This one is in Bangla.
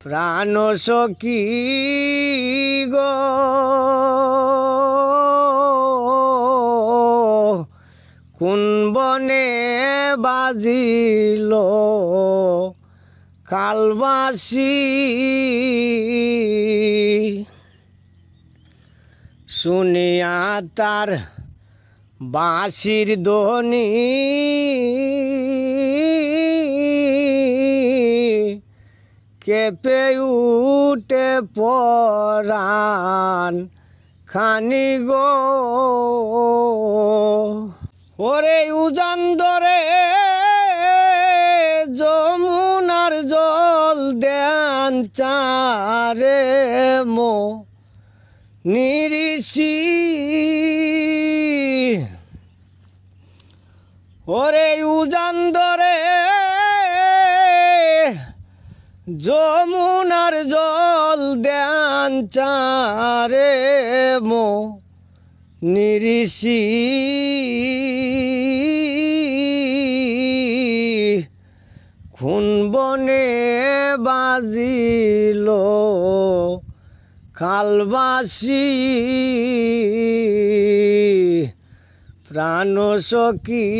প্রাণ সখী গো। কোন বনে বাজিল কালবাসি? শুনিয়া তার বাঁশির ধ্বনি কেঁপে উঠে পরাণ, খানি গো। ওরে উজান ধরে যমুনার জল দেন চারে মো। নিরিষি। ওরে উজান ধরে যমুনার জল দেন চারে মো নিরিষি। খুন বনে বাজিল কালবাসি প্রাণ সখী